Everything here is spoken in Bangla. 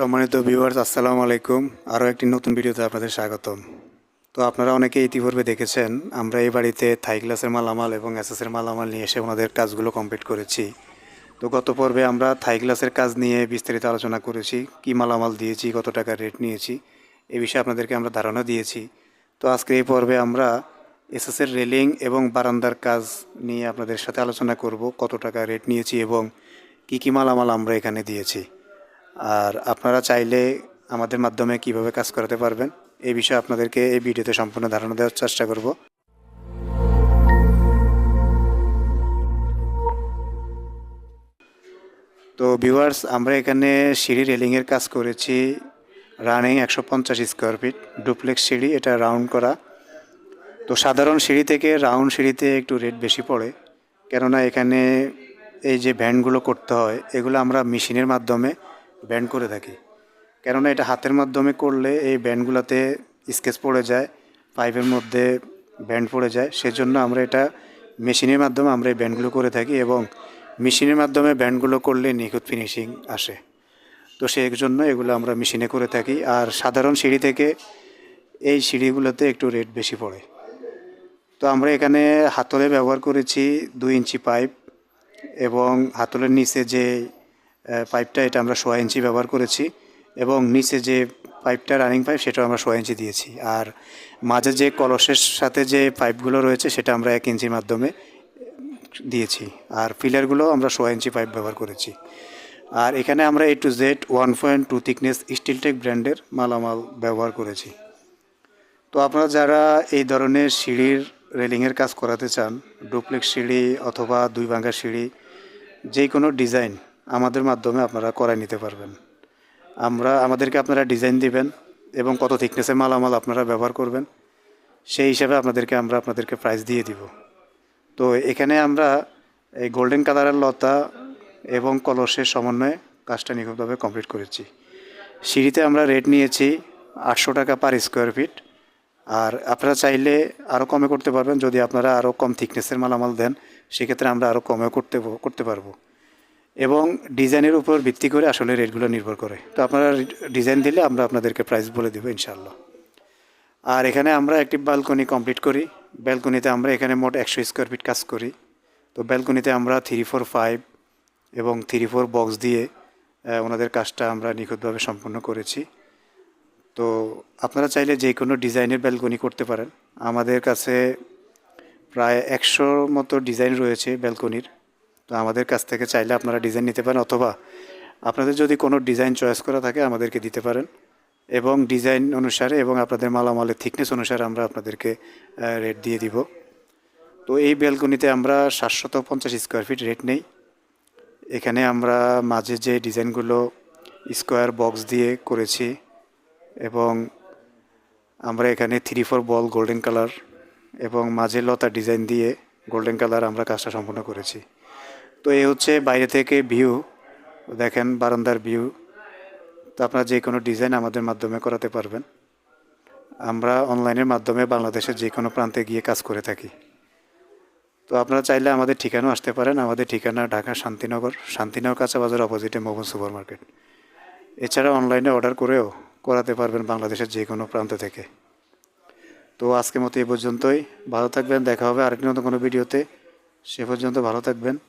সম্মানিত ভিউয়ার্স আসসালামু আলাইকুম। আরও একটি নতুন ভিডিওতে আপনাদের স্বাগতম। তো আপনারা অনেকে ইতিপূর্বে দেখেছেন, আমরা এই বাড়িতে থাই গ্লাসের মালামাল এবং এসএসের মালামাল নিয়ে এসে ওনাদের কাজগুলো কমপ্লিট করেছি। তো গত পর্বে আমরা থাই গ্লাসের কাজ নিয়ে বিস্তারিত আলোচনা করেছি, কি মালামাল দিয়েছি, কত টাকা রেট নিয়েছি, এ বিষয়ে আপনাদেরকে আমরা ধারণা দিয়েছি। তো আজকে এই পর্বে আমরা এসএসের রেলিং এবং বারান্দার কাজ নিয়ে আপনাদের সাথে আলোচনা করব, কত টাকা রেট নিয়েছি এবং কি কি মালামাল আমরা এখানে দিয়েছি। আর আপনারা চাইলে আমাদের মাধ্যমে কীভাবে কাজ করাতে পারবেন এই বিষয়ে আপনাদেরকে এই ভিডিওতে সম্পূর্ণ ধারণা দেওয়ার চেষ্টা করব। তো ভিউয়ার্স আমরা এখানে সিঁড়ি রেলিংয়ের কাজ করেছি রানিং একশো পঞ্চাশ স্কোয়ার ফিট ডুপ্লেক্স সিঁড়ি, এটা রাউন্ড করা। তো সাধারণ সিঁড়ি থেকে রাউন্ড সিঁড়িতে একটু রেট বেশি পড়ে, কেননা এখানে এই যে ব্যান্ডগুলো করতে হয়, এগুলো আমরা মেশিনের মাধ্যমে ব্যান্ড করে থাকি। কেননা এটা হাতের মাধ্যমে করলে এই ব্যান্ডগুলোতে স্কেচ পড়ে যায় পাইপের মধ্যে ব্যান্ড পড়ে যায়। সেজন্য আমরা এটা মেশিনের মাধ্যমে আমরা এই ব্যান্ডগুলো করে থাকি এবং মেশিনের মাধ্যমে ব্যান্ডগুলো করলে নিখুঁত ফিনিশিং আসে। তো সেই জন্য এগুলো আমরা মেশিনে করে থাকি। আর সাধারণ সিঁড়ি থেকে এই সিঁড়িগুলোতে একটু রেট বেশি পড়ে। তো আমরা এখানে হাতলে ব্যবহার করেছি দুই ইঞ্চি পাইপ এবং হাতলের নিচে যে পাইপটা এটা আমরা সোয়া ইঞ্চি ব্যবহার করেছি এবং নিচে যে পাইপটা রানিং পাইপ সেটাও আমরা সোয়া ইঞ্চি দিয়েছি। আর মাঝে যে কলসের সাথে যে পাইপগুলো রয়েছে সেটা আমরা এক ইঞ্চির মাধ্যমে দিয়েছি। আর পিলারগুলো আমরা সোয়া ইঞ্চি পাইপ ব্যবহার করেছি। আর এখানে আমরা A to Z one point two thickness Steeltech ব্র্যান্ডের মালামাল ব্যবহার করেছি। তো আপনারা যারা এই ধরনের সিঁড়ির রেলিংয়ের কাজ করাতে চান ডুপ্লেক্স সিঁড়ি অথবা দুই ভাঙ্গা সিঁড়ি যে কোনো ডিজাইন আমাদের মাধ্যমে আপনারা করায় নিতে পারবেন। আমরা, আমাদেরকে আপনারা ডিজাইন দিবেন এবং কত থিকনেসের মালামাল আপনারা ব্যবহার করবেন, সেই হিসাবে আপনাদেরকে আমরা আপনাদেরকে প্রাইস দিয়ে দিব। তো এখানে আমরা এই গোল্ডেন কালারের লতা এবং কলসের সমন্বয়ে কাজটা নিখুঁতভাবে কমপ্লিট করেছি। সিঁড়িতে আমরা রেট নিয়েছি আটশো টাকা পার স্কোয়ার ফিট আর আপনারা চাইলে আরও কমে করতে পারবেন, যদি আপনারা আরও কম থিকনেসের মালামাল দেন, সেক্ষেত্রে আমরা আরও কমে করতে করতে পারব। এবং ডিজাইনের উপর ভিত্তি করে আসলে রেটগুলো নির্ভর করে। তো আপনারা ডিজাইন দিলে আমরা আপনাদেরকে প্রাইস বলে দেবো ইনশাল্লাহ আর এখানে আমরা একটি ব্যালকনি কমপ্লিট করি। ব্যালকনিতে আমরা এখানে মোট একশো স্কোয়ার ফিট কাজ করি। তো ব্যালকনিতে আমরা থ্রি ফোর ফাইভ এবং থ্রি ফোর বক্স দিয়ে ওনাদের কাজটা আমরা নিখুঁতভাবে সম্পন্ন করেছি। তো আপনারা চাইলে যে কোনো ডিজাইনের ব্যালকনি করতে পারেন। আমাদের কাছে প্রায় একশোর মতো ডিজাইন রয়েছে ব্যালকনির তো আমাদের কাছ থেকে চাইলে আপনারা ডিজাইন নিতে পারেন অথবা আপনাদের যদি কোনো ডিজাইন চয়েস করা থাকে আমাদেরকে দিতে পারেন। এবং ডিজাইন অনুসারে এবং আপনাদের মালামালের থিকনেস অনুসারে আমরা আপনাদেরকে রেট দিয়ে দিব। তো এই ব্যালকনিতে আমরা সাতশত পঞ্চাশ স্কোয়ার ফিট রেট নেই। এখানে আমরা মাঝে যে ডিজাইনগুলো স্কোয়ার বক্স দিয়ে করেছি এবং আমরা এখানে three four ball golden colour এবং মাঝে লতা ডিজাইন দিয়ে গোল্ডেন কালার আমরা কাজটা সম্পূর্ণ করেছি। তো এই হচ্ছে বাইরে থেকে ভিউ দেখেন বারান্দার ভিউ তো আপনারা যে কোনো ডিজাইন আমাদের মাধ্যমে করাতে পারবেন। আমরা অনলাইনের মাধ্যমে বাংলাদেশের যে কোনো প্রান্তে গিয়ে কাজ করে থাকি। তো আপনারা চাইলে আমাদের ঠিকানাও আসতে পারেন। আমাদের ঠিকানা ঢাকা শান্তিনগর শান্তিনগর কাঁচা বাজার অপোজিটে মোহন সুপার মার্কেট। এছাড়া অনলাইনে অর্ডার করেও করাতে পারবেন বাংলাদেশের যে কোনো প্রান্ত থেকে। তো আজকের মতো এই পর্যন্তই। ভালো থাকবেন। দেখা হবে আরেকটি নতুন কোনো ভিডিওতে সে পর্যন্ত ভালো থাকবেন।